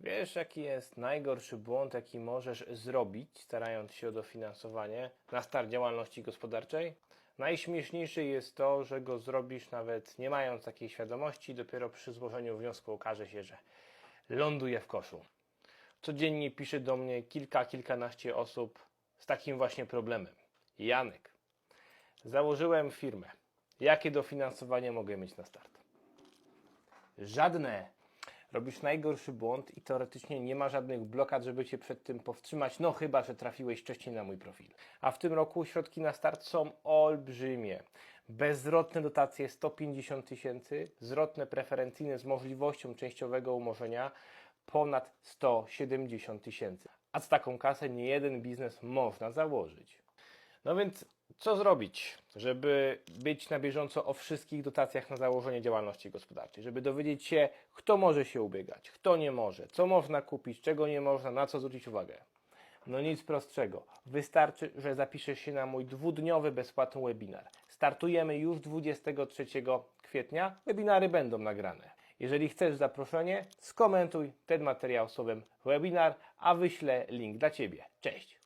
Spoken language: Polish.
Wiesz, jaki jest najgorszy błąd, jaki możesz zrobić, starając się o dofinansowanie na start działalności gospodarczej? Najśmieszniejsze jest to, że go zrobisz nawet nie mając takiej świadomości, dopiero przy złożeniu wniosku okaże się, że ląduje w koszu. Codziennie pisze do mnie kilka, kilkanaście osób z takim właśnie problemem. Janek, założyłem firmę. Jakie dofinansowanie mogę mieć na start? Żadne. Robisz najgorszy błąd i teoretycznie nie ma żadnych blokad, żeby cię przed tym powstrzymać, no chyba, że trafiłeś wcześniej na mój profil. A w tym roku środki na start są olbrzymie. Bezzwrotne dotacje 150 tysięcy, zwrotne preferencyjne z możliwością częściowego umorzenia ponad 170 tysięcy. A z taką kasę nie jeden biznes można założyć. No więc co zrobić, żeby być na bieżąco o wszystkich dotacjach na założenie działalności gospodarczej, żeby dowiedzieć się, kto może się ubiegać, kto nie może, co można kupić, czego nie można, na co zwrócić uwagę? No nic prostszego. Wystarczy, że zapiszesz się na mój dwudniowy bezpłatny webinar. Startujemy już 23 kwietnia. Webinary będą nagrane. Jeżeli chcesz zaproszenie, skomentuj ten materiał słowem webinar, a wyślę link dla Ciebie. Cześć!